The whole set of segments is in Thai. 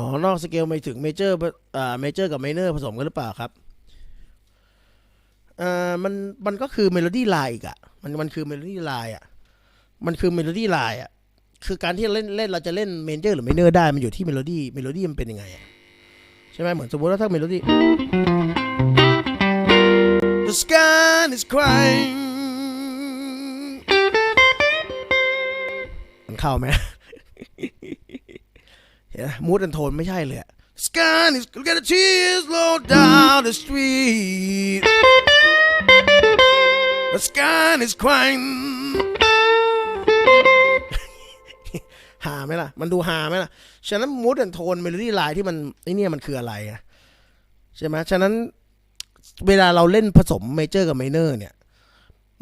อ๋อ นอกสเกลไม่ถึงเมเจอร์อ่าเมเจอร์กับไมเนอร์ผสมกันหรือเปล่าครับอ่ามันมันก็คือเมโลดี้ไลน์อีกอะมันมันคือเมโลดี้ไลน์อะมันคือเมโลดี้ไลน์อะคือการที่เราเล่นเล่นเราจะเล่นเมเจอร์หรือไมเนอร์ได้มันอยู่ที่เมโลดี้เมโลดี้มันเป็นยังไงอะใช่ไหมเหมือนสมมติว่าถ้าเมโลดี้ The sky is crying มันเข้าไหม มูดแอนโทนไม่ใช่เลยอะ Sky is look at the tears roll down the street The sky is crying หาไหมล่ะ มันดูหาไหมล่ะ ฉะนั้นมูดแอนโทนเมโลดี้ไลน์ที่มันไอเนี่ยมันคืออะไรอะใช่ไหมฉะนั้นเวลาเราเล่นผสมเมเจอร์กับไมเนอร์เนี่ย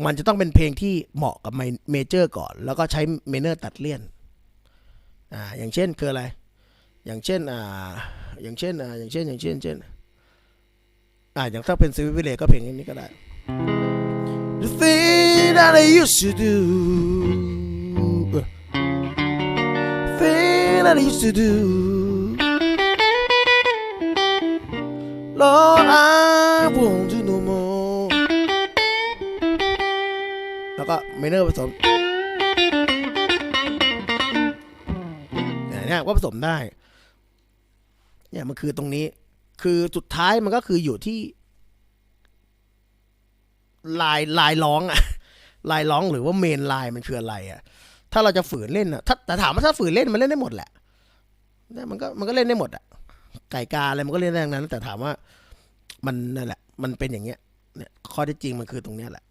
มันจะต้องเป็นเพลงที่เหมาะกับเมเจอร์ก่อน แล้วก็ใช้ไมเนอร์ตัดเลี่ยน อ่า อย่างเช่นคืออะไร อย่างเช่นอ่าอย่างเช่นอ่าอย่างเช่นอย่างเช่นเช่นอ่าอย่างถ้าเป็นซีวิเลก็เพลงนี้ก็ได้ The thing that I used to do thing that I used to do Lord I won't do no more แล้วก็ไมเนอร์ผสมเนี่ยเนี่ยว่าผสมได้ เนี่ยมันคือตรงนี้ คือสุดท้ายมันก็คืออยู่ที่ ลายลายร้องอะลายร้องหรือว่าเมนลายมันคืออะไรอะถ้าเราจะฝืนเล่นอะถ้าแต่ถามว่าถ้าฝืนเล่นมันเล่นได้หมดแหละเนี่ยมันก็มันก็เล่นได้หมดอะไก่กาอะไรมันก็เล่นได้ทั้งนั้น แต่ถามว่า มันนั่นแหละ มันเป็นอย่างเงี้ย เนี่ย ข้อท็จจริงมันคือตรงเนี้ยแหละ